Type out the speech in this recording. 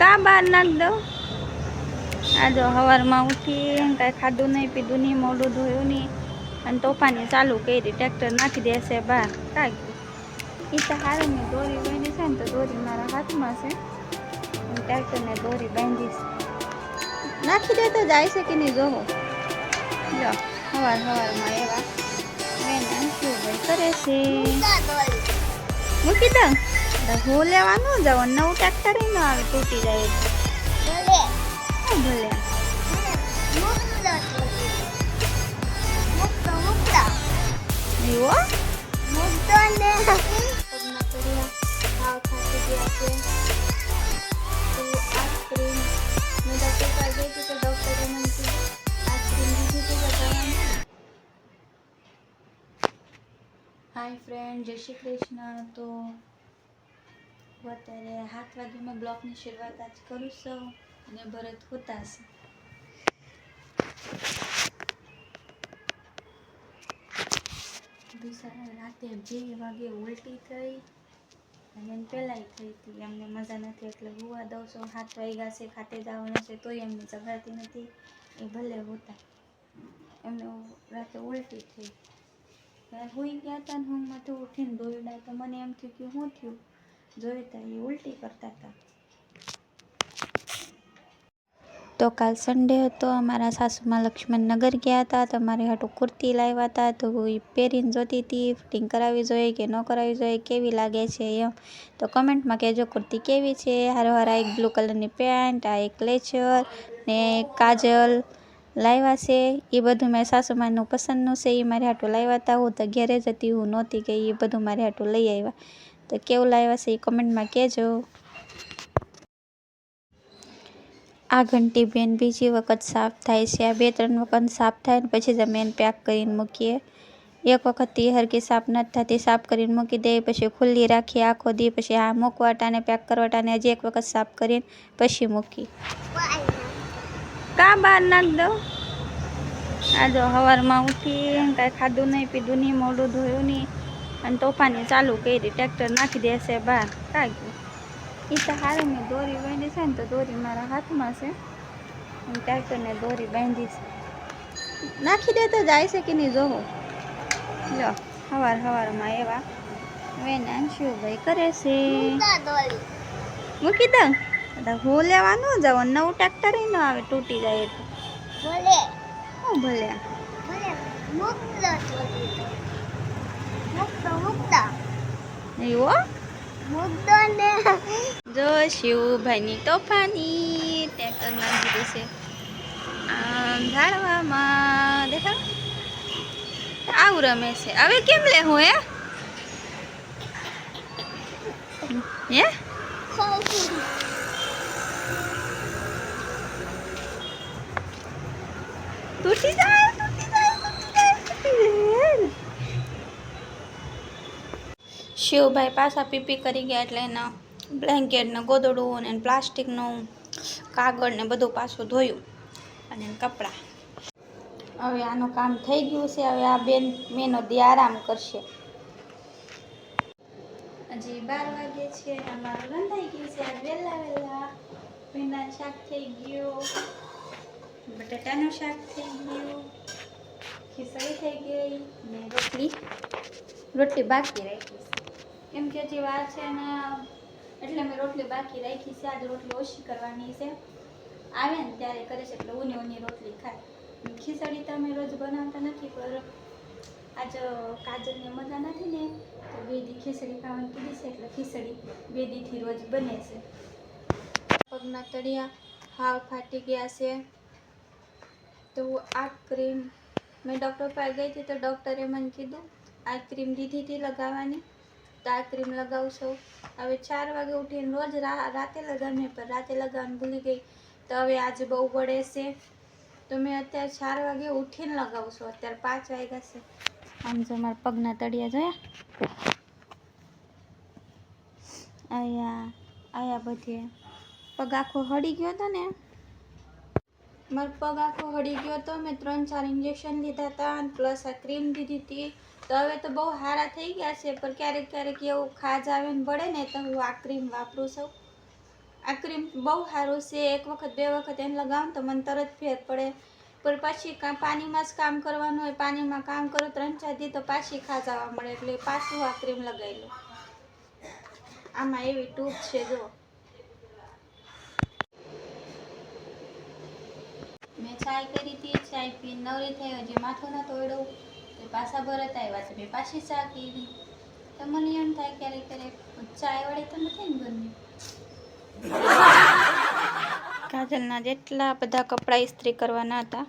કા બહાર નાખ દઉં આ જો સવારમાં ઉઠી, કાંઈ ખાધું નહીં, પીધું નહીં, મોઢું ધોયું નહીં. અને તોફાની ચાલુ કરી, ટ્રેક્ટર નાખી દેશે બહાર. કાંઈ એ તો મેં દોરી બાંધી છે ને તો દોરી મારા હાથમાં છે. હું ટ્રેક્ટરને દોરી બાંધીશ નાખી દે તો જાય છે કે નહીં, જોવો. જો સવાર સવારમાં એવા. મેં શું ભાઈ કરે છે? મૂકી દઉં હું લેવા ન જાવ નવું ટ્રેક્ટર ન આવે તૂટી જાય. ભલે. બતાવવાની હાય ફ્રેન્ડ જય શ્રી કૃષ્ણ. તો હું અત્યારે સાત વાગે મેં બ્લોગની શરૂઆત આજ કરું છું અને ભરત હોતા છે રાતે બે વાગે ઉલટી થઈ અને એમ પહેલાંય થઈ હતી. એમને મજા નથી એટલે હુવા દઉં છું. સાત વાગ્યા છે, ખાતે જવાનું છે, તોય એમને જગાડતી નથી. એ ભલે હોતા. એમને રાતે ઉલટી થઈ. હું ગયા હતા ને હું માથે ઉઠીને દોરડા તો મને એમ થયું કે શું થયું? જોયું તા એ ઉલટી કરતા હતા. તો કાલ સન્ડે હતો, અમારા સાસુમાં લક્ષ્મણનગર ગયા હતા તો મારે હાટું કુર્તી લાવ્યા હતા તો એ પહેરીને જોતી હતી ફિટિંગ કરાવવી જોઈએ કે ન કરાવવી જોઈએ, કેવી લાગે છે એમ. તો કમેન્ટમાં કહેજો કુર્તી કેવી છે? હારો હારા એક બ્લુ કલરની પેન્ટ આ એક લેચર ને કાજલ લાવ્યા છે. એ બધું મેં સાસુમાનું પસંદનું છે, એ મારે હાટું લાવ્યા હતા. હું તો ઘેરે જ હતી, હું નહોતી કે એ બધું મારે હાટું લઈ આવ્યા. તો કેવું લાવ્યા છે એ કમેન્ટમાં કહેજો. આ ઘંટી બેન બીજી વખત સાફ થાય છે, આ બે ત્રણ વખત સાફ થાય ને પછી જ અમે એને પેક કરીને મૂકીએ. એક વખત એ હરકી સાફ નથી થતી, સાફ કરીને મૂકી દે, પછી ખુલ્લી રાખીએ આખો દી, પછી આ મૂકવાટાને પેક કરવાટાને હજી એક વખત સાફ કરીને પછી મૂકી. કા બહાર નાખ દઉં આ જો સવારમાં ઉઠી કાંઈ ખાધું નહીં, પીધું નહીં, મોઢું ધોયું નહીં. અને તોફાની ચાલુ કરી ટ્રેક્ટર નાખી દેશે બહાર. કાંઈ એ તો સારું મેં દોરી બાંધી છે ને તો દોરી મારા હાથમાં છે. હું ટ્રેક્ટરને દોરી બાંધીશ નાખી દે તો જાય છે કે નહીં જોવો. લો સવાર સવારમાં એવા વેના ભાઈ કરે છે. મૂકી દઉં. હું લેવા ન જાઉં નવું ટ્રેક્ટર ન આવે તૂટી જાય એટલે હું ભલે. એવો જો શિવભાઈની તોફાની ટ્રેક્ટર નાખી દેશે આમ ઝાડવામાં દેખા આવું રમે છે. હવે કેમ લે હું? હે? તૂટી જાય તૂટી જાય તૂટી જાય શિવભાઈ પાછા પીપી કરી ગયા એટલે એના બ્લેન્કેટને ગોદડું ને પ્લાસ્ટિકનું કાગળ ને બધું પાછું ધોયું અને કપડાં. હવે આનું કામ થઈ ગયું છે, હવે આ બેન મેનો દી આરામ કરશે. હજી બાર વાગે છે અમારું રંધાઈ ગયું છે વહેલા વહેલા ભીંડા શાક થઈ ગયું, બટાટાનું શાક થઈ ગયું ખીચડી થઈ ગઈ ને રોટલી. રોટલી બાકી રાખી કેમ કે હજી વાર છે ને એટલે મેં રોટલી બાકી રાખી છે. આજે રોટલી ઓછી કરવાની છે. આવે ને ત્યારે કરે છે, એટલે ઉની ઉની રોટલી ખાય. ખીચડી તો અમે રોજ બનાવતા નથી, પણ આજ કાજલને મજા નથી ને, તો બે દી ખીચડી ખાવાની કીધી છે, એટલે ખીચડી બે દીથી રોજ બને છે. પગના તળિયા હાવ ફાટી ગયા છે. તો આ ક્રીમ મેં ડૉક્ટર પાસે ગઈ હતી, તો ડૉક્ટરે મને કીધું, આ ક્રીમ દીધી હતી લગાવવાની. આ ક્રીમ લગાવું છું. હવે ચાર વાગે ઉઠીને રોજ રાતે લગાવીને, પણ રાતે લગાવવાનું ભૂલી ગઈ. તો હવે આજે બહુ પડે છે. તો મેં અત્યારે ચાર વાગે ઉઠીને લગાવું છું. અત્યારે પાંચ વાગ્યા છે. આમ જો મારા પગના તળિયા જોયા? આયા આયા બધે. પગ આખો હળી ગયો હતો ને? મારો પગ આખો હળી ગયો હતો. મેં ત્રણ ચાર ઇન્જેક્શન લીધા હતા પ્લસ આ ક્રીમ દીધી હતી. તો હવે તો બહુ સારા થઈ ગયા છે, પણ ક્યારેક ક્યારેક એવું ખાજ આવે ને પડે ને તો હું આ ક્રીમ વાપરું છું. આ ક્રીમ બહુ સારું છે, એક વખત બે વખત એને લગાવું તો મને તરત ફેર પડે. પણ પછી પાણીમાં જ કામ કરવાનું હોય, પાણીમાં કામ કરો, ત્રણ ચાર દી તો પાછી ખાજાવા મળે, એટલે પાછું આ ક્રીમ લગાવી લો આમાં એવી ટૂબ છે જો મેં ચાય કરી હતી ચાય પી નવરી થઈ હજી માથું ન તોડ્યું પાછા ભરત આવ્યા છે. મેં પાછી ચા પીવી તો મને એમ થાય ક્યારેક ક્યારેક ચાય વાળી તો નથી ને ઘરની કાજલના જેટલા બધા કપડાં ઇસ્ત્રી કરવાના હતા